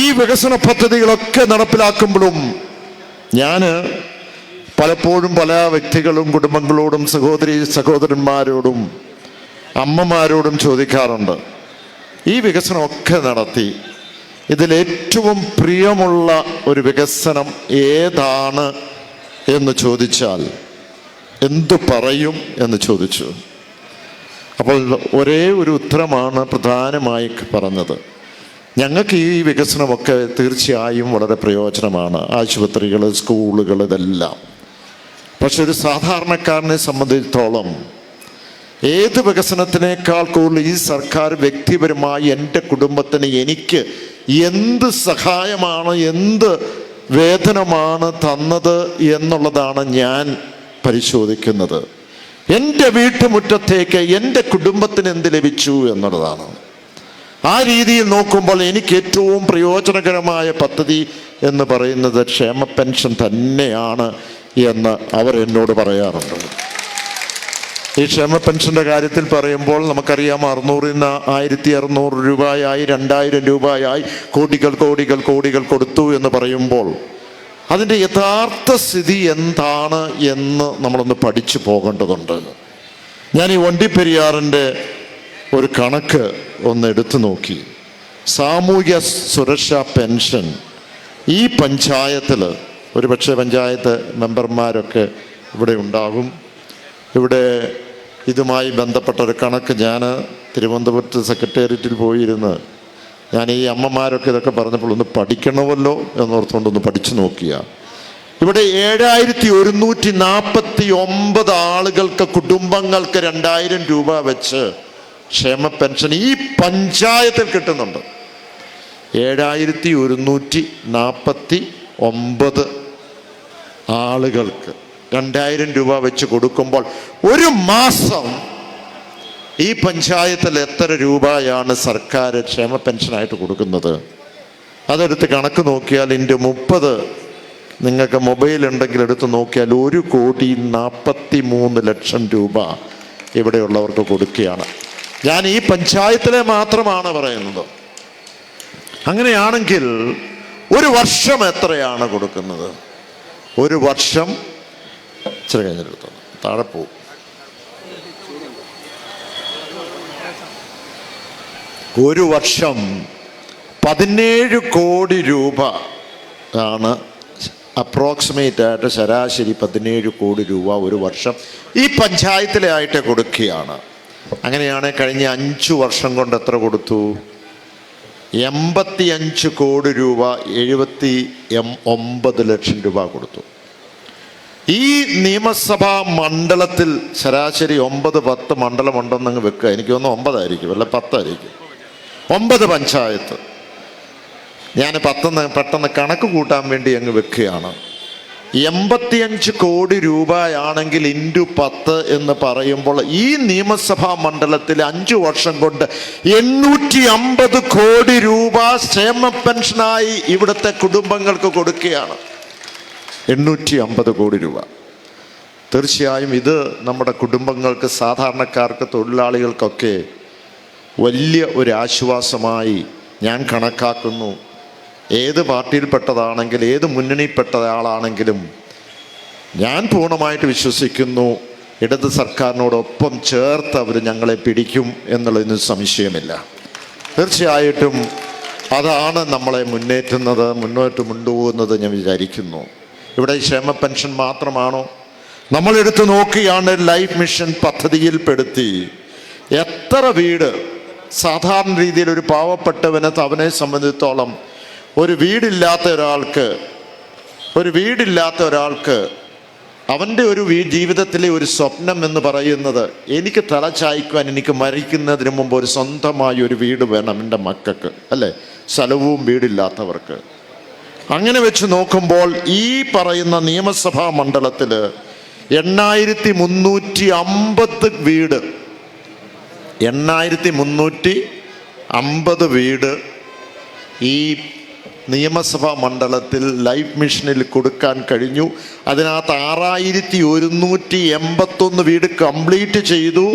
ഈ വികസന പദ്ധതികളൊക്കെ നടപ്പിലാക്കുമ്പോഴും ഞാൻ പലപ്പോഴും പല വ്യക്തികളും കുടുംബങ്ങളോടും സഹോദരി സഹോദരന്മാരോടും അമ്മമാരോടും ചോദിക്കാറുണ്ട്. ഈ വികസനമൊക്കെ നടത്തി ഇതിലേറ്റവും പ്രിയമുള്ള ഒരു വികസനം ഏതാണ് എന്ന് ചോദിച്ചാൽ എന്തു പറയും എന്ന് ചോദിച്ചു. അപ്പോൾ ഒരേ ഒരു ഉത്തരമാണ് പ്രധാനമായി പറഞ്ഞത്. ഞങ്ങൾക്ക് ഈ വികസനമൊക്കെ തീർച്ചയായും വളരെ പ്രയോജനമാണ്. ആശുപത്രികൾ സ്കൂളുകൾ ഇതെല്ലാം. പക്ഷെ ഒരു സാധാരണക്കാരനെ സംബന്ധിച്ചിടത്തോളം ഏത് വികസനത്തിനേക്കാൾ കൂടുതൽ ഈ സർക്കാർ വ്യക്തിപരമായി എന്റെ കുടുംബത്തിന് എനിക്ക് എന്ത് സഹായമാണ് എന്ത് വേതനമാണ് തന്നത് എന്നുള്ളതാണ് ഞാൻ പരിശോധിക്കുന്നത്. എന്റെ വീട്ടുമുറ്റത്തേക്ക് എന്റെ കുടുംബത്തിന് എന്ത് ലഭിച്ചു എന്നുള്ളതാണ്. ആ രീതിയിൽ നോക്കുമ്പോൾ എനിക്ക് ഏറ്റവും പ്രയോജനകരമായ പദ്ധതി എന്ന് പറയുന്നത് ക്ഷേമ പെൻഷൻ തന്നെയാണ് എന്ന് അവർ എന്നോട് പറയാറുണ്ട്. ഈ ക്ഷേമ പെൻഷന്റെ കാര്യത്തിൽ പറയുമ്പോൾ നമുക്കറിയാം അറുന്നൂറിൽ നിന്ന് ആയിരത്തി അറുന്നൂറ് രൂപയായി രണ്ടായിരം രൂപയായി കോടികൾ കോടികൾ കോടികൾ കൊടുത്തു എന്ന് പറയുമ്പോൾ അതിന്റെ യഥാർത്ഥ സ്ഥിതി എന്താണ് എന്ന് നമ്മളൊന്ന് പഠിച്ചു പോകേണ്ടതുണ്ട്. ഞാൻ ഈ വണ്ടിപ്പെരിയാറിന്റെ ഒരു കണക്ക് ഒന്ന് എടുത്തു നോക്കി. സാമൂഹ്യ സുരക്ഷാ പെൻഷൻ. ഈ പഞ്ചായത്തിൽ ഒരുപക്ഷെ പഞ്ചായത്ത് മെമ്പർമാരൊക്കെ ഇവിടെ ഉണ്ടാകും. ഇവിടെ ഇതുമായി ബന്ധപ്പെട്ട ഒരു കണക്ക് ഞാൻ തിരുവനന്തപുരത്ത് സെക്രട്ടേറിയറ്റിൽ പോയിരുന്ന് ഞാൻ ഈ അമ്മമാരൊക്കെ ഇതൊക്കെ പറഞ്ഞപ്പോൾ ഒന്ന് പഠിക്കണമല്ലോ എന്നോർത്തുകൊണ്ടൊന്ന് പഠിച്ചു നോക്കിയ. ഇവിടെ ഏഴായിരത്തി ഒരുന്നൂറ്റി നാൽപ്പത്തി ഒമ്പത് ആളുകൾക്ക് കുടുംബങ്ങൾക്ക് രണ്ടായിരം രൂപ വെച്ച് ക്ഷേമ പെൻഷൻ ഈ പഞ്ചായത്തിൽ കിട്ടുന്നുണ്ട്. ഏഴായിരത്തി ഒരുന്നൂറ്റി നാൽപ്പത്തി ഒമ്പത് ആളുകൾക്ക് രണ്ടായിരം രൂപ വെച്ച് കൊടുക്കുമ്പോൾ ഒരു മാസം ഈ പഞ്ചായത്തിൽ എത്ര രൂപയാണ് സർക്കാർ ക്ഷേമ പെൻഷനായിട്ട് കൊടുക്കുന്നത്? അതെടുത്ത് കണക്ക് നോക്കിയാൽ ഇതിന്റെ മുപ്പത് നിങ്ങൾക്ക് മൊബൈൽ ഉണ്ടെങ്കിൽ എടുത്ത് നോക്കിയാൽ ഒരു കോടി നാൽപ്പത്തി മൂന്ന് ലക്ഷം രൂപ ഇവിടെയുള്ളവർക്ക് കൊടുക്കുകയാണ്. ഞാൻ ഈ പഞ്ചായത്തിലെ മാത്രമാണ് പറയുന്നത്. അങ്ങനെയാണെങ്കിൽ ഒരു വർഷം എത്രയാണ് കൊടുക്കുന്നത്? ഒരു വർഷം. ഇച്ചിരി കഴിഞ്ഞെടുത്തു താഴെ പോവും ഒരു വർഷം പതിനേഴ് കോടി രൂപ ആണ് അപ്രോക്സിമേറ്റ് ആയിട്ട് ശരാശരി പതിനേഴ് കോടി രൂപ ഒരു വർഷം ഈ പഞ്ചായത്തിലെ ആയിട്ട് കൊടുക്കുകയാണ്. അങ്ങനെയാണ് കഴിഞ്ഞ അഞ്ചു വർഷം കൊണ്ട് എത്ര കൊടുത്തു? എൺപത്തി അഞ്ച് കോടി രൂപ എഴുപത്തി എം ഒമ്പത് ലക്ഷം രൂപ കൊടുത്തു. ഈ നിയമസഭാ മണ്ഡലത്തിൽ ശരാശരി ഒമ്പത് പത്ത് മണ്ഡലമുണ്ടെന്നങ്ങ് വെക്കുക. എനിക്ക് തോന്നുന്നു ഒമ്പതായിരിക്കും അല്ല പത്തായിരിക്കും. ഒമ്പത് പഞ്ചായത്ത്. ഞാൻ പത്തെന്ന് പെട്ടെന്ന് കണക്ക് കൂട്ടാൻ വേണ്ടി അങ്ങ് വെക്കുകയാണ്. എൺപത്തിയഞ്ച് കോടി രൂപയാണെങ്കിൽ ഇന്റു പത്ത് എന്ന് പറയുമ്പോൾ ഈ നിയമസഭാ മണ്ഡലത്തിൽ അഞ്ചു വർഷം കൊണ്ട് എണ്ണൂറ്റി അമ്പത് കോടി രൂപ ക്ഷേമ പെൻഷനായി ഇവിടുത്തെ കുടുംബങ്ങൾക്ക് കൊടുക്കുകയാണ്. എണ്ണൂറ്റി അമ്പത് കോടി രൂപ. തീർച്ചയായും ഇത് നമ്മുടെ കുടുംബങ്ങൾക്ക് സാധാരണക്കാർക്ക് തൊഴിലാളികൾക്കൊക്കെ വലിയ ഒരു ആശ്വാസമായി ഞാൻ കണക്കാക്കുന്നു. ഏത് പാർട്ടിയിൽപ്പെട്ടതാണെങ്കിൽ ഏത് മുന്നണിയിൽപ്പെട്ട ആളാണെങ്കിലും ഞാൻ പൂർണമായിട്ട് വിശ്വസിക്കുന്നു. ഇടത് സർക്കാരിനോടൊപ്പം ചേർത്ത് അവർ ഞങ്ങളെ പിടിക്കും എന്നുള്ളതിന് സംശയമില്ല. തീർച്ചയായിട്ടും അതാണ് നമ്മളെ മുന്നേറ്റുന്നത് മുന്നോട്ട് കൊണ്ടുപോകുന്നത് ഞാൻ വിചാരിക്കുന്നു. ഇവിടെ ക്ഷേമ പെൻഷൻ മാത്രമാണോ? നമ്മൾ എടുത്തു നോക്കിയാണ് ലൈഫ് മിഷൻ പദ്ധതിയിൽപ്പെടുത്തി എത്ര വീട് സാധാരണ രീതിയിൽ ഒരു പാവപ്പെട്ടവനെ അവനെ സംബന്ധിച്ചിടത്തോളം ഒരു വീടില്ലാത്ത ഒരാൾക്ക് ഒരു വീടില്ലാത്ത ഒരാൾക്ക് അവന്റെ ഒരു ജീവിതത്തിലെ ഒരു സ്വപ്നം എന്ന് പറയുന്നത് എനിക്ക് തലചായ്ക്കുവാൻ എനിക്ക് മരിക്കുന്നതിന് മുമ്പ് ഒരു സ്വന്തമായി ഒരു വീട് വേണം എന്റെ മക്കൾക്ക് അല്ലേ? സ്ഥലവും വീടില്ലാത്തവർക്ക്. അങ്ങനെ വെച്ച് നോക്കുമ്പോൾ ഈ പറയുന്ന നിയമസഭാ മണ്ഡലത്തിൽ എണ്ണായിരത്തി മുന്നൂറ്റി അമ്പത് വീട് എണ്ണായിരത്തി മുന്നൂറ്റി അമ്പത് വീട് ഈ നിയമസഭാ മണ്ഡലത്തിൽ ലൈഫ് മിഷനിൽ കൊടുക്കാൻ കഴിഞ്ഞു. അതിനകത്ത് ആറായിരത്തി ഒരുന്നൂറ്റി എൺപത്തൊന്ന് വീട് കംപ്ലീറ്റ് ചെയ്തു.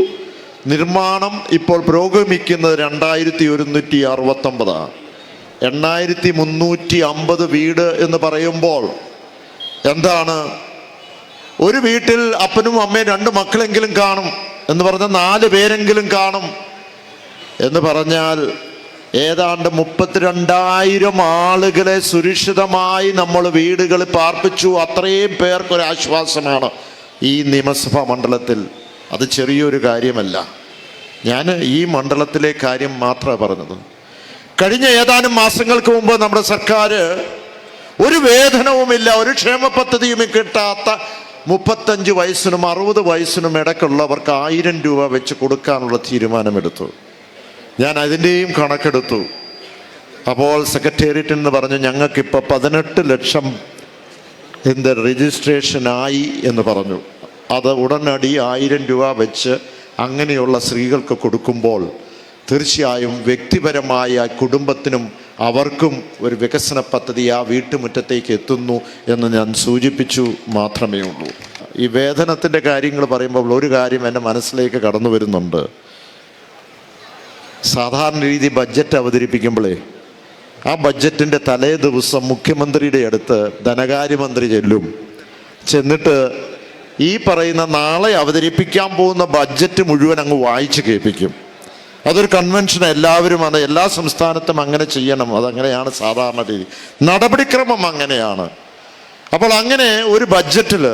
നിർമ്മാണം ഇപ്പോൾ പുരോഗമിക്കുന്നത് രണ്ടായിരത്തി ഒരുന്നൂറ്റി അറുപത്തൊമ്പതാണ് എണ്ണായിരത്തി മുന്നൂറ്റി അമ്പത് വീട് എന്ന് പറയുമ്പോൾ എന്താണ്? ഒരു വീട്ടിൽ അപ്പനും അമ്മയും രണ്ട് മക്കളെങ്കിലും കാണും എന്ന് പറഞ്ഞാൽ നാല് പേരെങ്കിലും കാണും എന്ന് പറഞ്ഞാൽ ഏതാണ്ട് മുപ്പത്തിരണ്ടായിരം ആളുകളെ സുരക്ഷിതമായി നമ്മൾ വീടുകളിൽ പാർപ്പിച്ചു. അത്രയും പേർക്കൊരു ആശ്വാസമാണ് ഈ നിയമസഭാ മണ്ഡലത്തിൽ. അത് ചെറിയൊരു കാര്യമല്ല. ഞാൻ ഈ മണ്ഡലത്തിലെ കാര്യം മാത്രമേ പറഞ്ഞത്. കഴിഞ്ഞ ഏതാനും മാസങ്ങൾക്ക് മുമ്പ് നമ്മുടെ സർക്കാർ ഒരു വേതനവുമില്ല ഒരു ക്ഷേമ പദ്ധതിയും കിട്ടാത്ത മുപ്പത്തഞ്ച് വയസ്സിനും അറുപത് വയസ്സിനും ഇടയ്ക്കുള്ളവർക്ക് ആയിരം രൂപ വെച്ച് കൊടുക്കാനുള്ള തീരുമാനമെടുത്തു. ഞാൻ അതിന്റെയും കണക്കെടുത്തു. അപ്പോൾ സെക്രട്ടേറിയറ്റ് എന്ന് പറഞ്ഞു ഞങ്ങൾക്കിപ്പോൾ പതിനെട്ട് ലക്ഷം ഇതിന്റെ രജിസ്ട്രേഷനായി എന്ന് പറഞ്ഞു. അത് ഉടനടി ആയിരം രൂപ വെച്ച് അങ്ങനെയുള്ള സ്ത്രീകൾക്ക് കൊടുക്കുമ്പോൾ തീർച്ചയായും വ്യക്തിപരമായ കുടുംബത്തിനും അവർക്കും ഒരു വികസന പദ്ധതി ആ വീട്ടുമുറ്റത്തേക്ക് എത്തുന്നു എന്ന് ഞാൻ സൂചിപ്പിച്ചു മാത്രമേ ഉള്ളൂ. ഈ വേതനത്തിന്റെ കാര്യങ്ങൾ പറയുമ്പോൾ ഒരു കാര്യം എന്റെ മനസ്സിലേക്ക് കടന്നു വരുന്നുണ്ട്. സാധാരണ രീതി ബഡ്ജറ്റ് അവതരിപ്പിക്കുമ്പോഴേ ആ ബഡ്ജറ്റിന്റെ തലേ ദിവസം മുഖ്യമന്ത്രിയുടെ അടുത്ത് ധനകാര്യമന്ത്രി ചെല്ലും. ചെന്നിട്ട് ഈ പറയുന്ന നാളെ അവതരിപ്പിക്കാൻ പോകുന്ന ബഡ്ജറ്റ് മുഴുവൻ അങ്ങ് വായിച്ച് കേൾപ്പിക്കും. അതൊരു കൺവെൻഷൻ എല്ലാവരും അത് എല്ലാ സംസ്ഥാനത്തും അങ്ങനെ ചെയ്യണം. അതങ്ങനെയാണ് സാധാരണ രീതി. നടപടിക്രമം അങ്ങനെയാണ്. അപ്പോൾ അങ്ങനെ ഒരു ബഡ്ജറ്റിൽ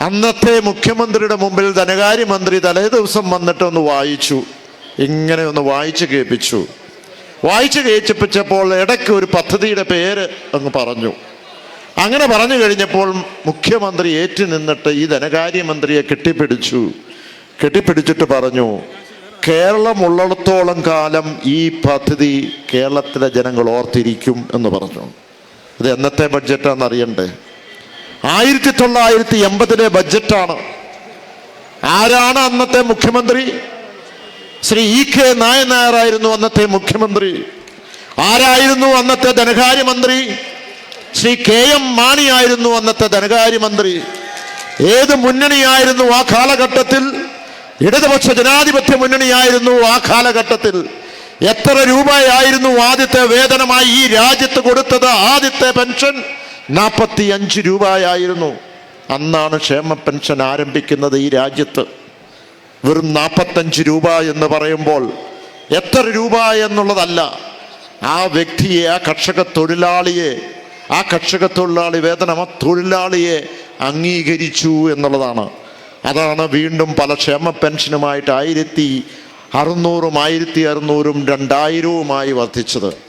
അന്നത്തെ മുഖ്യമന്ത്രിയുടെ മുമ്പിൽ ധനകാര്യമന്ത്രി തലേ ദിവസം വന്നിട്ടൊന്ന് വായിച്ചു. ഇങ്ങനെ ഒന്ന് വായിച്ചു കേൾപ്പിച്ചു. വായിച്ചു കേൾപ്പിച്ചപ്പോൾ ഇടയ്ക്ക് ഒരു പദ്ധതിയുടെ പേര് അങ്ങ് പറഞ്ഞു. അങ്ങനെ പറഞ്ഞു കഴിഞ്ഞപ്പോൾ മുഖ്യമന്ത്രി ഏറ്റു നിന്നിട്ട് ഈ ധനകാര്യമന്ത്രിയെ കെട്ടിപ്പിടിച്ചു. കെട്ടിപ്പിടിച്ചിട്ട് പറഞ്ഞു കേരളം ഉള്ളിടത്തോളം കാലം ഈ പദ്ധതി കേരളത്തിലെ ജനങ്ങൾ ഓർത്തിരിക്കും എന്ന് പറഞ്ഞു. ഇത് എന്നത്തെ ബഡ്ജറ്റാണെന്ന് അറിയണ്ടേ? ആയിരത്തി തൊള്ളായിരത്തി എൺപതിലെ ബഡ്ജറ്റാണ്. ആരാണ് അന്നത്തെ മുഖ്യമന്ത്രി? ശ്രീ ഇ കെ നായനായരായിരുന്നു അന്നത്തെ മുഖ്യമന്ത്രി. ആരായിരുന്നു അന്നത്തെ ധനകാര്യമന്ത്രി? ശ്രീ കെ എം മാണിയായിരുന്നു അന്നത്തെ ധനകാര്യമന്ത്രി. ഏത് മുന്നണിയായിരുന്നു ആ കാലഘട്ടത്തിൽ? ഇടതുപക്ഷ ജനാധിപത്യ മുന്നണിയായിരുന്നു ആ കാലഘട്ടത്തിൽ. എത്ര രൂപയായിരുന്നു ആദ്യത്തെ വേതനമായി ഈ രാജ്യത്ത് കൊടുത്തത്? ആദ്യത്തെ പെൻഷൻ നാൽപ്പത്തി അഞ്ച് രൂപയായിരുന്നു. അന്നാണ് ക്ഷേമ പെൻഷൻ ആരംഭിക്കുന്നത് ഈ രാജ്യത്ത്. വെറും നാൽപ്പത്തഞ്ച് രൂപ എന്ന് പറയുമ്പോൾ എത്ര രൂപ എന്നുള്ളതല്ല. ആ വ്യക്തിയെ ആ കർഷക തൊഴിലാളിയെ ആ കർഷക തൊഴിലാളി വേതനം ആ തൊഴിലാളിയെ അംഗീകരിച്ചു എന്നുള്ളതാണ്. അതാണ് വീണ്ടും പല ക്ഷേമ പെൻഷനുമായിട്ട് ആയിരത്തി അറുന്നൂറും ആയിരത്തി അറുന്നൂറും രണ്ടായിരവുമായി വർദ്ധിച്ചത്.